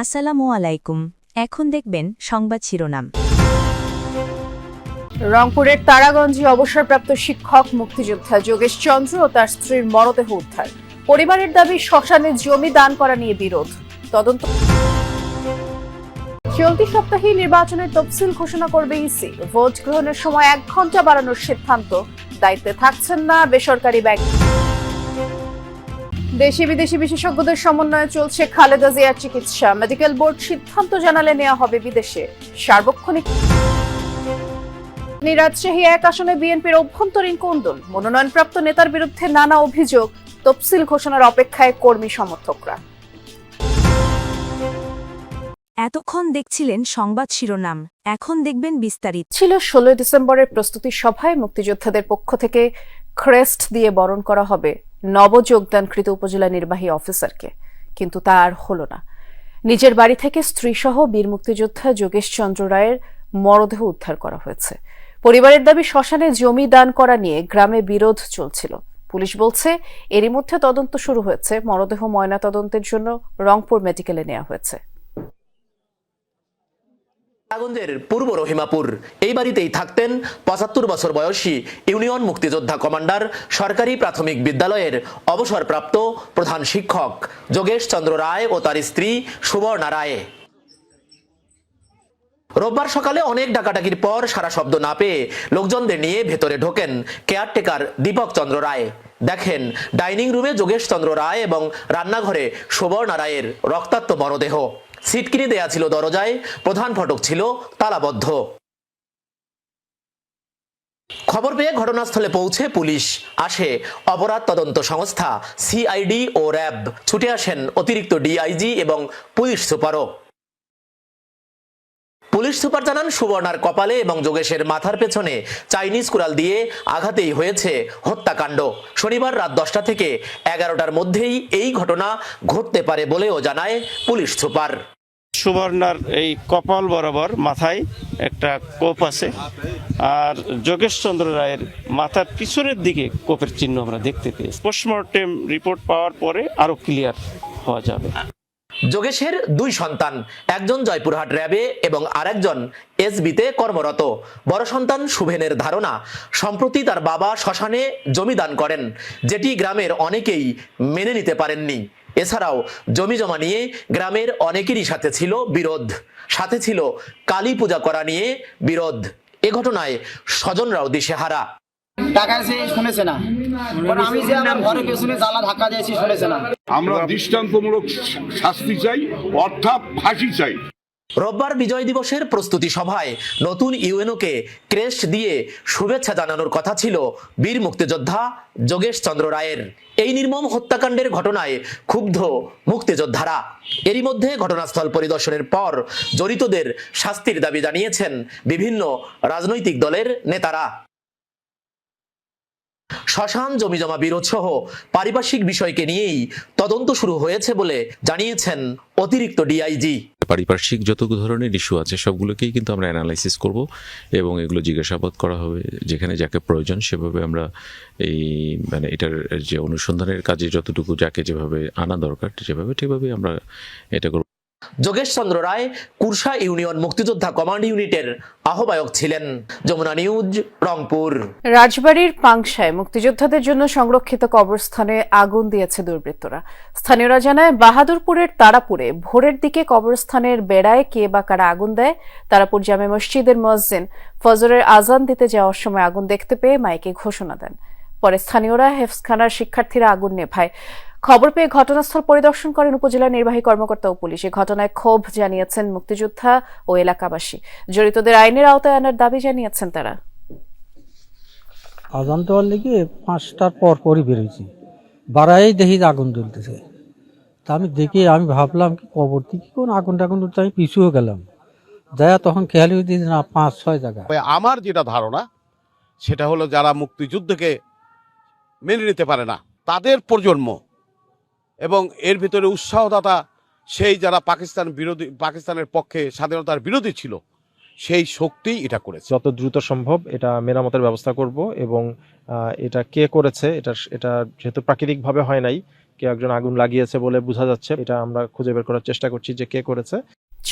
আসসালামু আলাইকুম। এখন দেখবেন সংবাদ শিরোনাম। রংপুরের তারাগঞ্জে অবসরপ্রাপ্ত শিক্ষক, মুক্তিযোদ্ধা যোগেশ চন্দ্র ও তার স্ত্রীর মরদেহ উদ্ধার। পরিবারের দাবি, শ্মশানে জমি দান করা নিয়ে বিরোধ। তদন্ত চলতি সপ্তাহে নির্বাচনের তফসিল ঘোষণা করবে ইসি। ভোট গ্রহণের সময় এক ঘণ্টা বাড়ানোর সিদ্ধান্ত। দায়িত্বে থাকছেন না বেসরকারি ব্যাংক দেশি বিদেশি বিশেষজ্ঞদের সমন্বয়ে চলছে খালেদা জিয়ার চিকিৎসা। মেডিকেল বোর্ড সিদ্ধান্ত জানালে নেওয়া হবে বিদেশে। সার্বক্ষণিক রাজশাহী এক আসনে বিএনপির অভ্যন্তরীণ কোন্দল। মনোনয়নপ্রাপ্ত নেতার বিরুদ্ধে নানা অভিযোগ তফসিল ঘোষণার অপেক্ষায় কর্মী সমর্থকরা। এতক্ষণ দেখছিলেন সংবাদ শিরোনাম। এখন দেখবেন বিস্তারিত। ছিল ষোলোই ডিসেম্বরের প্রস্তুতি সভায় মুক্তিযোদ্ধাদের পক্ষ থেকে ক্রেস্ট দিয়ে বরণ করা হবে। নবযোগদানকৃত উপজেলা নির্বাহী অফিসারকে, কিন্তু তা আর হলো না। নিজের বাড়ি থেকে স্ত্রীসহ বীর মুক্তিযোদ্ধা যোগেশ চন্দ্র রায়ের মরদেহ উদ্ধার করা হয়েছে। পরিবারের দাবি, শ্মশানে জমি দান করা নিয়ে গ্রামে বিরোধ চলছিল। পুলিশ বলছে, এরই মধ্যে তদন্ত শুরু হয়েছে। মরদেহ ময়না তদন্তের জন্য রংপুর মেডিকেলে নেওয়া হয়েছে। নারায়ণগঞ্জের পূর্ব রহিমাপুর। এই বাড়িতেই থাকতেন পঁচাত্তর বছর বয়সী ইউনিয়ন মুক্তিযোদ্ধা কমান্ডার, সরকারি প্রাথমিক বিদ্যালয়ের অবসরপ্রাপ্ত প্রধান শিক্ষক যোগেশ চন্দ্র রায় ও তার স্ত্রী সুবর্ণা রায়। রোববার সকালে অনেক ডাকাডাকির পর সারা শব্দ না পেয়ে লোকজনদের নিয়ে ভেতরে ঢোকেন কেয়ারটেকার দীপক চন্দ্র রায়। দেখেন, ডাইনিং রুমে যোগেশ চন্দ্র রায় এবং রান্নাঘরে সুবর্ণা রায়ের রক্তাক্ত মরদেহ। সিটকিনি দেয়া ছিল দরজায়, প্রধান ফটক ছিল তালাবদ্ধ। খবর পেয়ে ঘটনাস্থলে পৌঁছে পুলিশ আসে। অপরাধ তদন্ত সংস্থা, সিআইডি ও র্যাব ছুটে আসেন অতিরিক্ত ডিআইজি এবং পুলিশ সুপারও। পুলিশ সুপার জানান সুবর্ণার কপালে এবং যোগেশের মাথার পেছনে চাইনিজ কুড়াল দিয়ে আঘাতেই হয়েছে হত্যাকাণ্ড। শনিবার রাত দশটা থেকে এগারোটার মধ্যেই এই ঘটনা ঘটতে পারে বলেও জানায় পুলিশ সুপার। সুবর্ণার এই কপাল বরাবর মাথায় একটা কোপ আছে আর যোগেশ চন্দ্র রায়ের মাথার পিছনের দিকে কোপের চিহ্ন আমরা দেখতে পেয়েছি। পোস্টমর্টেম রিপোর্ট পাওয়ার পরে আরও ক্লিয়ার হওয়া যাবে। যোগেশের দুই সন্তান, একজন জয়পুরহাট র্যাবে এবং আরেকজন এসবিতে কর্মরত। বড় সন্তান শুভেনের ধারণা, সম্প্রতি তার বাবা শ্মশানে জমি দান করেন, যেটি গ্রামের অনেকেই মেনে নিতে পারেননি। এছাড়াও জমি জমা নিয়ে গ্রামের অনেকেরই সাথে ছিল বিরোধ। সাথে ছিল কালী পূজা করা নিয়ে বিরোধ। এ ঘটনায় স্বজনরাও দিশেহারা। টাকা শুনেছে না। আমি যে আমার ঘরে পেছনে জ্বালা ধাক্কা দিয়েছি শুনেছে না। আমরা দৃষ্টান্তমূলক শাস্তি চাই অর্থাৎ ফাঁসি চাই। রোববার বিজয় দিবসের প্রস্তুতি সভায় নতুন ইউএনওকে ক্রেস্ট দিয়ে শুভেচ্ছা জানানোর কথা ছিল বীর মুক্তিযোদ্ধা যোগেশ চন্দ্র রায়ের। এই নির্মম হত্যাকাণ্ডের ঘটনায় ক্ষুব্ধ মুক্তিযোদ্ধারা। এরই মধ্যে ঘটনাস্থল পরিদর্শনের পর জড়িতদের শাস্তির দাবি জানিয়েছেন বিভিন্ন রাজনৈতিক দলের নেতারা। শ্মশান, জমিজমা বিরোধ সহ পারিপার্শ্বিক বিষয়কে নিয়েই তদন্ত শুরু হয়েছে বলে জানিয়েছেন অতিরিক্ত ডিআইজি পারিপার্শ্বিক যত ধরনের ইস্যু আছে, সবগুলোকেই কিন্তু আমরা অ্যানালাইসিস করব এবং এগুলো জিজ্ঞাসাবাদ করা হবে, যেখানে যাকে প্রয়োজন সেভাবে আমরা এই মানে এটার যে অনুসন্ধানের কাজে যতটুকু যাকে যেভাবে আনা দরকার যেভাবে ঠিকভাবে আমরা এটা করব। যোগেশ চন্দ্র রায় কুরসা ইউনিয়ন মুক্তিযোদ্ধা কমান্ড ইউনিটের আহ্বায়ক ছিলেন। যমুনা নিউজ, রংপুর। রাজবাড়ির পাংশায় মুক্তিযোদ্ধাদের জন্য সংরক্ষিত কবরস্থানে আগুন দিয়েছে দুর্বৃত্তরা। স্থানীয়রা জানায়, বাহাদুরপুরের তারাপুরে ভোরের দিকে কবরস্থানের বেড়ায় কে বা কারা আগুন দেয়? তারাপুর জামে মসজিদের মসজিদ ফজরের আজান দিতে যাওয়ার সময় আগুন দেখতে পেয়ে মাইকে ঘোষণা দেন। পরে স্থানীয়রা হেফসখানার শিক্ষার্থীরা আগুন নেভায়। খবর পেয়ে ঘটনাস্থল পরিদর্শন করেন উপজেলা নির্বাহী কর্মকর্তা ও পুলিশ। এ ঘটনায় ক্ষোভ জানিয়েছেন মুক্তিযোদ্ধা ও এলাকাবাসী। জড়িতদের আইনের আওতায় আনার দাবি জানিয়েছেন তারা। আজান দেওয়ার লেগে পাঁচটার পর পরই বেরোয়েছি বাড়াই দেখি আগুন জ্বলতেছে। তা আমি দেখে আমি ভাবলাম কি কবর থেকে কোন আগুন টাগুন উঠতে আমি পিছুও গেলাম। যায়া তখন খেয়ালি হয়ে দিয়েছে না পাঁচ ছয় জায়গা। আমার যেটা ধারণা সেটা হলো যারা মুক্তিযুদ্ধকে মেনে নিতে পারে না তাদের প্রজন্ম এবং এর ভিতরে উৎসাহদাতা সেই যারা পাকিস্তান বিরোধী, পাকিস্তানের পক্ষে স্বাধীনতার বিরোধী ছিল, সেই শক্তি এটা করেছে। যত দ্রুত সম্ভব এটা মেরামতের ব্যবস্থা করব এবং এটা কে করেছে এটা এটা যেহেতু প্রাকৃতিকভাবে হয় নাই কে একজন আগুন লাগিয়েছে বলে বোঝা যাচ্ছে, এটা আমরা খুঁজে বের করার চেষ্টা করছি যে কে করেছে।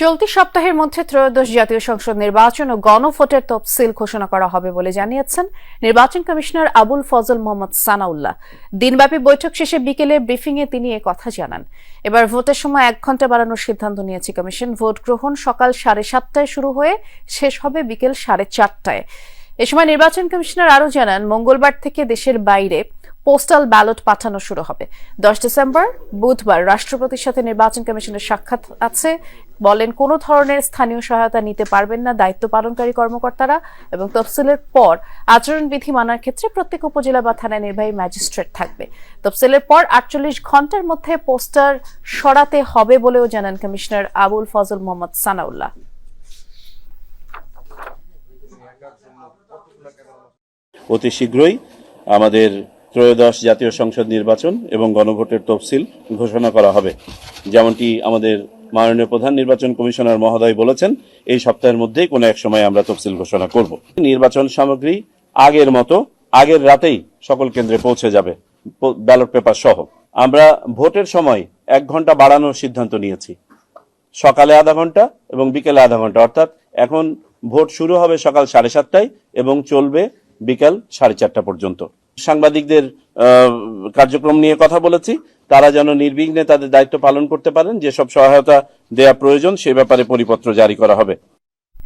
চলতি সপ্তাহের মধ্যে ত্রয়োদশ জাতীয় সংসদ নির্বাচন ও গণভোটের তফসিল ঘোষণা করা হবে বলে জানিয়েছেন নির্বাচন কমিশনার আবুল ফজল মোহাম্মদ সানাউল্লাহ। দিনব্যাপী বৈঠক শেষে বিকেলে ব্রিফিংয়ে তিনি এ কথা জানান। এবার ভোটের সময় এক ঘণ্টা বাড়ানোর সিদ্ধান্ত নিয়েছে কমিশন। ভোট গ্রহণ সকাল সাড়ে সাতটায় শুরু হয়ে শেষ হবে বিকেল সাড়ে চারটায়। এ সময় নির্বাচন কমিশনার আরও জানান, মঙ্গলবার থেকে দেশের বাইরে পোস্টাল ব্যালট পাঠানো শুরু হবে। দশ ডিসেম্বর, বুধবার রাষ্ট্রপতির সাথে নির্বাচন কমিশনের সাক্ষাৎ আছে। বলেন, কোনো ধরনের স্থানীয় সহায়তা নিতে পারবেন না দায়িত্ব পালনকারী কর্মকর্তারা এবং তফসিলের পর আচরণবিধি মানার ক্ষেত্রে প্রত্যেক উপজেলা বা থানায় নির্বাহী ম্যাজিস্ট্রেট থাকবে। তফসিলের পর আটচল্লিশ ঘণ্টার মধ্যে পোস্টার সরাতে হবে বলেও জানান কমিশনার আবুল ফজল মোহাম্মদ সানাউল্লাহ। অতি শীঘ্রই আমাদের ত্রয়োদশ জাতীয় সংসদ নির্বাচন এবং গণভোটের তফসিল ঘোষণা করা হবে। যেমনটি আমাদের মাননীয় প্রধান নির্বাচন কমিশনার মহোদয় বলেছেন, এই সপ্তাহের মধ্যেই কোনো এক সময় আমরা তফসিল ঘোষণা করব। নির্বাচন সামগ্রী আগের মতো, আগের রাতেই সকল কেন্দ্রে পৌঁছে যাবে ব্যালট পেপার সহ। আমরা ভোটের সময় এক ঘণ্টা বাড়ানোর সিদ্ধান্ত নিয়েছি। সকালে আধা ঘণ্টা এবং বিকেলে আধা ঘণ্টা, অর্থাৎ এখন ভোট শুরু হবে সকাল সাড়ে সাতটায় এবং চলবে বিকাল সাড়ে চারটা পর্যন্ত। সাংবাদিকদের কার্যক্রম নিয়ে কথা বলেছি। তারা যেন নির্বিঘ্নে তাদের দায়িত্ব পালন করতে পারেন, যেসব সহায়তা দেয়া প্রয়োজন সে ব্যাপারে পরিপত্র জারি করা হবে।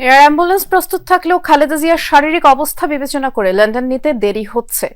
এয়ার অ্যাম্বুলেন্স প্রস্তুত থাকলেও খালেদা জিয়ার শারীরিক অবস্থা বিবেচনা করে লন্ডন নিতে দেরি হচ্ছে।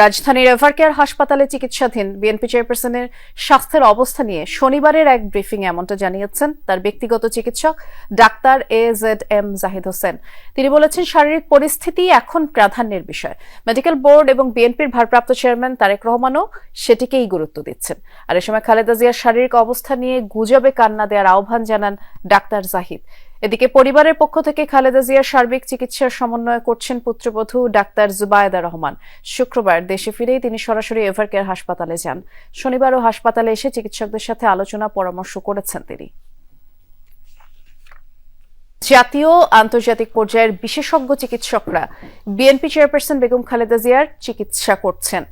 রাজধানীর এভারকেয়ার হাসপাতালে চিকিৎসাধীন বিএনপি চেয়ারপারসনের স্বাস্থ্যের অবস্থা নিয়ে শনিবারের এক ব্রিফিং এমনটা জানিয়েছেন তার ব্যক্তিগত চিকিৎসক doctor A Z M Zahid Hossain. তিনি বলেছেন, শারীরিক পরিস্থিতি এখন প্রাধান্যের বিষয়। মেডিকেল বোর্ড এবং বিএনপির ভারপ্রাপ্ত চেয়ারম্যান তারেক রহমানও সেটিকেই গুরুত্ব দিচ্ছেন। আর এ সময় খালেদা জিয়ার শারীরিক অবস্থা নিয়ে গুজবে কান্না দেওয়ার আহ্বান জানান ডাক্তার জাহিদ। এদিকে পরিবারের পক্ষ থেকে খালেদা জিয়ার সার্বিক চিকিৎসার সমন্বয় করছেন পুত্রবধূ ডাক্তার জুবায়েদা রহমান। শুক্রবার দেশে ফিরেই তিনি সরাসরি এভারকেয়ার হাসপাতালে যান। শনিবারও হাসপাতালে এসে চিকিৎসকদের সাথে আলোচনা, পরামর্শ করেছেন তিনি। জাতীয় আন্তর্জাতিক পর্যায়ের বিশেষজ্ঞ চিকিৎসকরা বিএনপি চেয়ারপারসন বেগম খালেদা জিয়ার চিকিৎসা করছেন।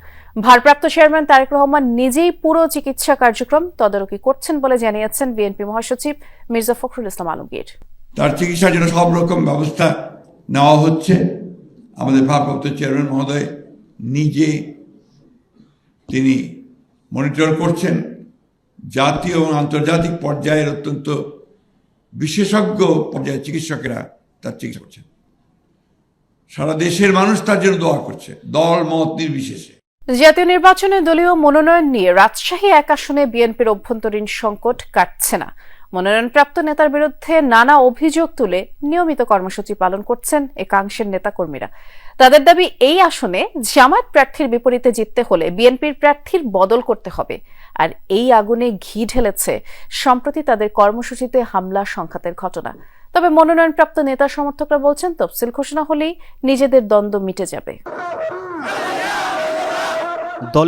ভারপ্রাপ্ত চেয়ারম্যান তারেক রহমান নিজেই পুরো চিকিৎসা কার্যক্রম তদারকি করছেন বলে জানিয়েছেন বিএনপি মহাসচিব মির্জা ফখরুল ইসলাম আলমগীর। তার চিকিৎসার জন্য সব রকম ব্যবস্থা নেওয়া হচ্ছে। আমাদের ভারপ্রাপ্ত চেয়ারম্যান মহোদয় নিজে তিনি মনিটর করছেন। জাতীয় এবং আন্তর্জাতিক পর্যায়ের অত্যন্ত বিশেষজ্ঞ পর্যায়ের চিকিৎসকেরা তার চিকিৎসা করছেন। সারা দেশের মানুষ তার জন্য দোয়া করছে, দল, মত নির্বিশেষে। জাতীয় নির্বাচনে দলীয় মনোনয়ন নিয়ে রাজশাহী এক আসনে বিএনপির অভ্যন্তরীণ সংকট কাটছে না। মনোনয়নপ্রাপ্ত নেতার বিরুদ্ধে নানা অভিযোগ তুলে নিয়মিত কর্মসূচি পালন করছেন একাংশের নেতাকর্মীরা। তাদের দাবি এই আসনে জামায়াত প্রার্থীর বিপরীতে জিততে হলে বিএনপির প্রার্থীর বদল করতে হবে। আর এই আগুনে ঘি ঢেলেছে সম্প্রতি তাদের কর্মসূচিতে হামলা, সংঘাতের ঘটনা। তবে মনোনয়নপ্রাপ্ত নেতা সমর্থকরা বলছেন, তফসিল ঘোষণা হলেই নিজেদের দ্বন্দ্ব মিটে যাবে।